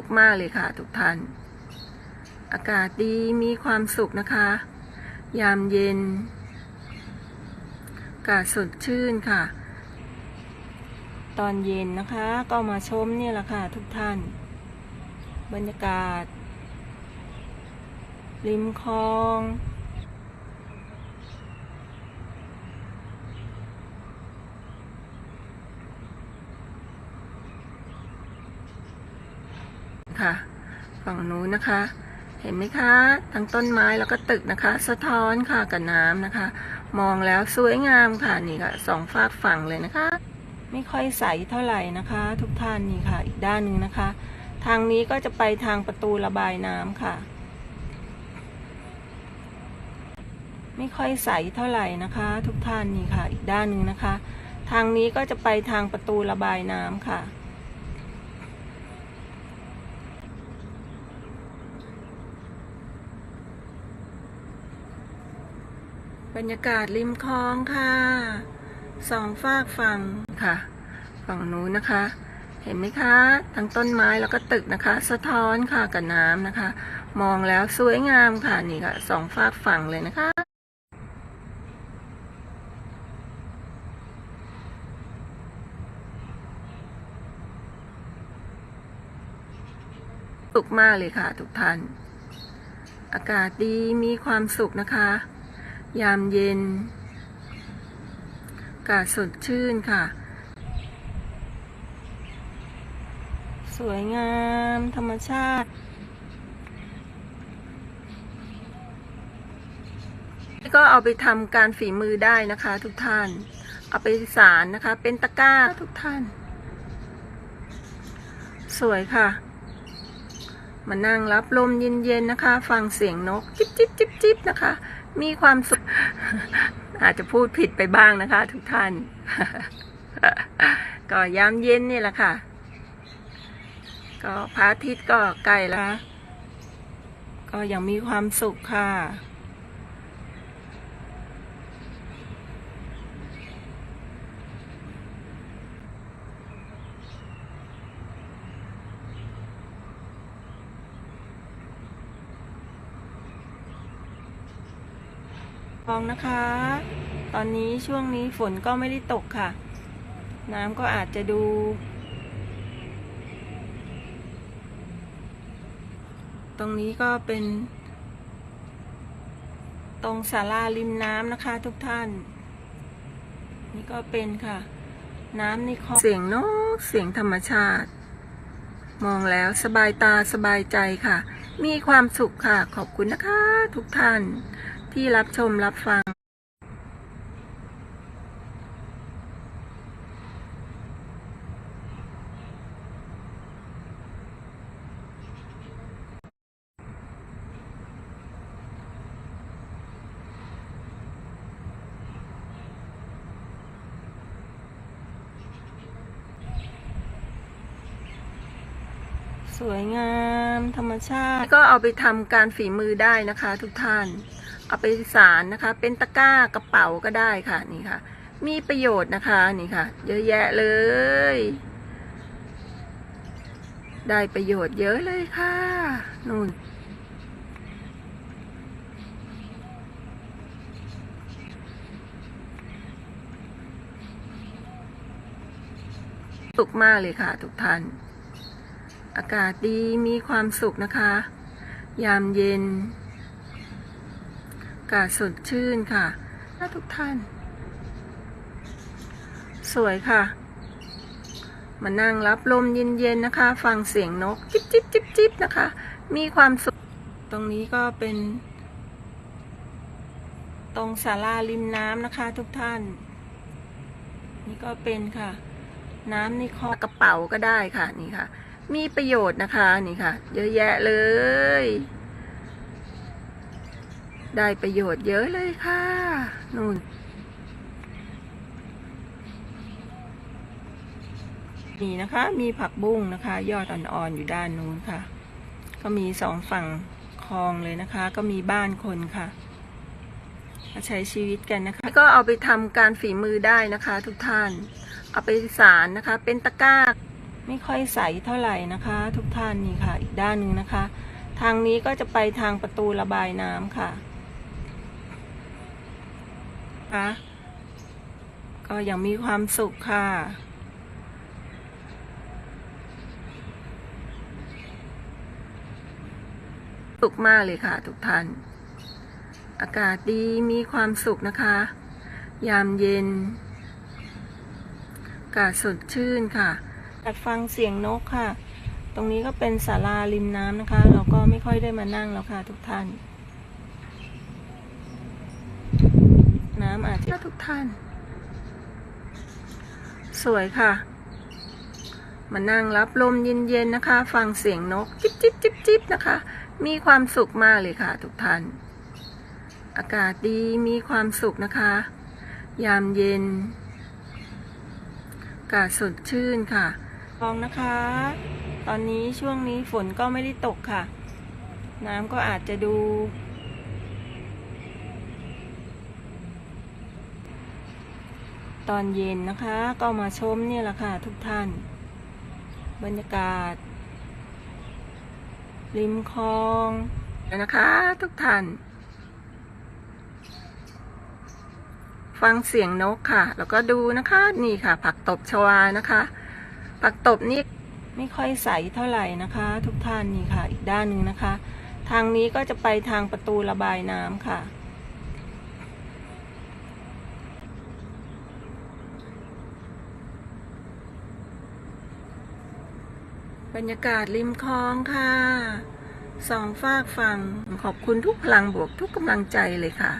ุขมากเลยค่ะ ทุกท่าน อากาศดีมีความสุขนะคะ ยามเย็น อากาศสดชื่นค่ะ ตอนเย็นนะคะก็มาชมเนี่ยแหละค่ะ ทุกท่าน บรรยากาศ ริมคลอง ค่ะ ฝั่งนู้นนะคะ เห็นไหมคะทั้งต้นไม้แล้วก็ตึกนะคะ สะท้อนค่ะกับน้ำนะคะ มองแล้วสวยงามค่ะนี่ค่ะสองฝากฝั่งเลยนะคะ ไม่ค่อยใสเท่าไหร่นะคะ ทุกท่านนี่ค่ะ อีกด้านหนึ่งนะคะ ทางนี้ก็จะไปทางประตูระบายน้ำค่ะ ไม่ค่อยใสเท่าไหร่นะคะ ทุกท่านนี่ค่ะ อีกด้านหนึ่งนะคะ ทางนี้ก็จะไปทางประตูระบายน้ำค่ะ บ รรยากาศริมคลองค่ะสองฝากฝั่งค่ะ ฝั่งนู้นนะคะ เห็นไหมคะทั้งต้นไม้แล้วก็ตึกนะคะ สะท้อนค่ะกับน้ำนะคะ มองแล้วสวยงามค่ะนี่ค่ะสองฝากฝั่งเลยนะคะสุขมากเลยค่ะ ทุกท่าน อากาศดีมีความสุขนะคะ ยามเย็นอากาศสดชื่นค่ะ สวยงามธรรมชาติ ก็เอาไปทำการฝีมือได้นะคะทุกท่าน เอาไปสารนะคะ เป็นตะกร้าทุกท่าน สวยค่ะ มานั่งรับลมเย็นๆนะคะ ฟังเสียงนก จิ๊บจิ๊บจิ๊บจิ๊บนะคะ มีความสุข อาจจะพูดผิดไปบ้างนะคะ ทุกท่าน ก็ยามเย็นนี่แหละค่ะ ก็พระอาทิตย์ก็ใกล้แล้ว ก็ยังมีความสุขค่ะ องนะคะ ตอนนี้ช่วงนี้ฝนก็ไม่ได้ตกค่ะ น้ำก็อาจจะดู ตรงนี้ก็เป็น ตรงศาลาริมน้ำนะคะทุกท่าน นี่ก็เป็นค่ะ น้ำในคลองเสียงนกเสียงธรรมชาติ มองแล้วสบายตาสบายใจค่ะ มีความสุขค่ะ ขอบคุณนะคะ ทุกท่าน ที่รับชมรับฟัง สวยงามธรรมชาติ ก็เอาไปทำการฝีมือได้นะคะทุกท่าน เอาไปสารนะคะ เป็นตะกร้ากระเป๋าก็ได้ค่ะนี่ค่ะ มีประโยชน์นะคะนี่ค่ะ เยอะแยะเลย ได้ประโยชน์เยอะเลยค่ะนู่นสุขมากเลยค่ะทุกท่าน อากาศดีมีความสุขนะคะ ยามเย็นากาศสดชื่นค่ะทุกท่าน สวยค่ะ มานั่งรับลมเย็นๆนะคะ ฟังเสียงนก จิ๊บจิ๊บจิ๊บจิ๊บนะคะ มีความสุข ตรงนี้ก็เป็น ตรงศาลาริมน้ำนะคะทุกท่าน นี่ก็เป็นค่ะ น้ำในคลองกระเป๋าก็ได้ค่ะนี่ค่ะ มีประโยชน์นะคะนี่ค่ะ เยอะแยะเลย ได้ประโยชน์เยอะเลยค่ะนู่นนี่นะคะ มีผักบุ้งนะคะ ยอดอ่อนๆอยู่ด้านนู้นค่ะ ก็มีสองฝั่งคลองเลยนะคะ ก็มีบ้านคนค่ะมาใช้ชีวิตกันนะคะ ก็เอาไปทำการฝีมือได้นะคะ ทุกท่าน เอาไปสารนะคะ เป็นตะกร้าไม่ค่อยใสเท่าไหร่นะคะ ทุกท่านนี่ค่ะ อีกด้านหนึ่งนะคะ ทางนี้ก็จะไปทางประตูระบายน้ำค่ะะคะ ก็ยังมีความสุขค่ะ สุขมากเลยค่ะทุกท่าน อากาศดีมีความสุขนะคะ ยามเย็น อากาศสดชื่นค่ะตัดฟังเสียงนกค่ะ ตรงนี้ก็เป็นศาลาริมน้ำนะคะ เราก็ไม่ค่อยได้มานั่งแล้วค่ะทุกท่าน น้ำอาจจะทุกท่าน สวยค่ะ มานั่งรับลมเย็นๆนะคะ ฟังเสียงนก จิ๊บจิ๊บจิ๊บจิ๊บนะคะ มีความสุขมากเลยค่ะทุกท่าน อากาศดีมีความสุขนะคะ ยามเย็น อากาศสดชื่นค่ะมองนะคะ ตอนนี้ช่วงนี้ฝนก็ไม่ได้ตกค่ะ น้ำก็อาจจะดู ตอนเย็นนะคะ ก็มาชมนี่แหละค่ะทุกท่าน บรรยากาศ ริมคลองนะคะทุกท่าน ฟังเสียงนกค่ะ แล้วก็ดูนะคะนี่ค่ะ ผักตบชวานะคะ ผักตบนี่ไม่ค่อยใสเท่าไหร่นะคะ ทุกท่านนี่ค่ะ อีกด้านหนึ่งนะคะ ทางนี้ก็จะไปทางประตูระบายน้ำค่ะ บ รรยากาศริมคลองค่ะสองฝากฝั่งขอบคุณทุกพลังบวกทุกกำลังใจเลยค่ะ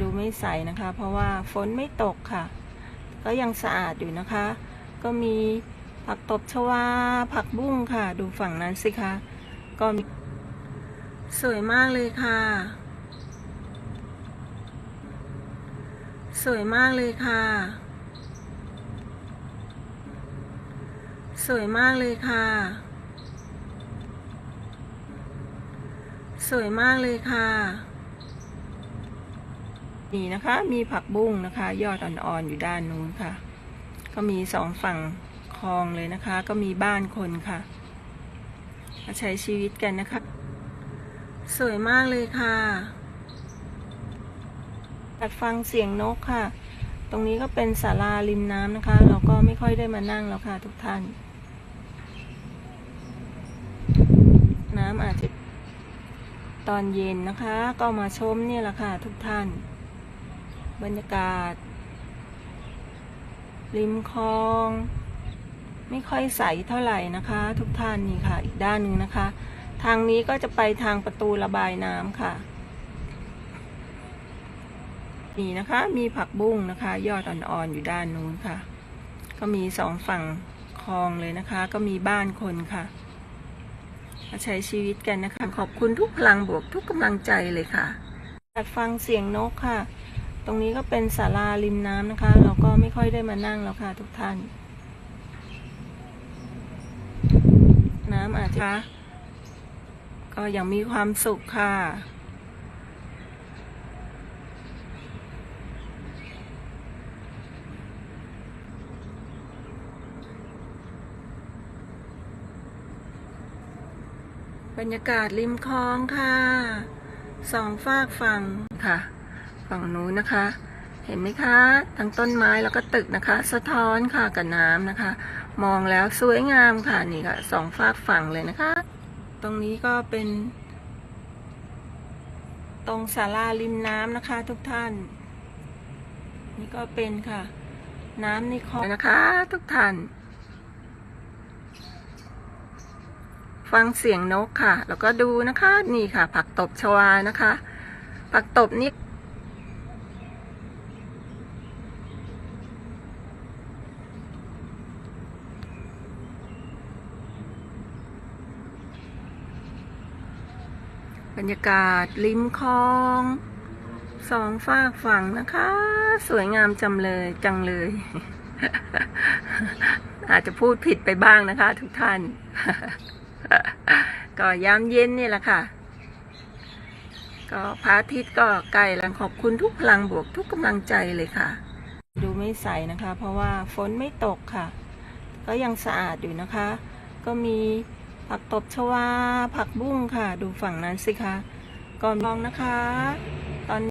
ดูไม่ใสนะคะ เพราะว่าฝนไม่ตกค่ะ ก็ยังสะอาดอยู่นะคะ ก็มี ผักตบชวา ผักบุ้งค่ะ ดูฝั่งนั้นสิคะก็สวยมากเลยค่ะ สวยมากเลยค่ะ สวยมากเลยค่ะ สวยมากเลยค่ะ นี่นะคะ มีผักบุ้งนะคะ ยอดอ่อนๆอยู่ด้านนู้นค่ะ ก็มีสองฝั่ง องเลยนะคะ ก็มีบ้านคนค่ะ มาใช้ชีวิตกันนะคะ สวยมากเลยค่ะตัดฟังเสียงนกค่ะ ตรงนี้ก็เป็นศาลาริมน้ำนะคะ เราก็ไม่ค่อยได้มานั่งแล้วค่ะทุกท่าน น้ำอาจจะตอนเย็นนะคะ ก็มาชมเนี่ยแหละค่ะทุกท่าน บรรยากาศริมคลอง ไม่ค่อยใสเท่าไหร่นะคะ ทุกท่านนี่ค่ะ อีกด้านหนึ่งนะคะ ทางนี้ก็จะไปทางประตูระบายน้ำค่ะ นี่นะคะ มีผักบุ้งนะคะ ยอดอ่อนๆอยู่ด้านนู้นค่ะ ก็มีสองฝั่งคลองเลยนะคะ ก็มีบ้านคนค่ะมาใช้ชีวิตกันนะคะ ขอบคุณทุกพลังบวกทุกกำลังใจเลยค่ะตัดฟังเสียงนกค่ะ ตรงนี้ก็เป็นศาลาริมน้ำนะคะ เราก็ไม่ค่อยได้มานั่งแล้วค่ะทุกท่าน น้ำอาจจะก็ยังมีความสุขค่ะ บรรยากาศริมคลองค่ะ สองฝากฝั่งค่ะ ฝั่งนู้นนะคะ เห็นไหมคะ ทั้งต้นไม้แล้วก็ตึกนะคะ สะท้อนค่ะกับน้ำนะคะ มองแล้วสวยงามค่ะนี่ค่ะสองฝากฝั่งเลยนะคะ ตรงนี้ก็เป็น ตรงศาลาริมน้ำนะคะ ทุกท่าน นี่ก็เป็นค่ะ น้ำในคลองนะคะ ทุกท่าน ฟังเสียงนกค่ะ แล้วก็ดูนะคะ นี่ค่ะ ผักตบชวานะคะ ผักตบนี่ บรรยากาศริมคลองสองฝากฝั่งนะคะ สวยงามจำเลยจังเลย อาจจะพูดผิดไปบ้างนะคะ ทุกท่าน ก็ยามเย็นนี่แหละค่ะ ก็พระอาทิตย์ก็ใกล้แล้วขอบคุณทุกพลังบวกทุกกำลังใจเลยค่ะ ดูไม่ใสนะคะ เพราะว่าฝนไม่ตกค่ะ ก็ยังสะอาดอยู่นะคะ ก็มี ผักตบชวา ผักบุ้งค่ะ ดูฝั่งนั้นสิคะ ก่อนมองนะคะ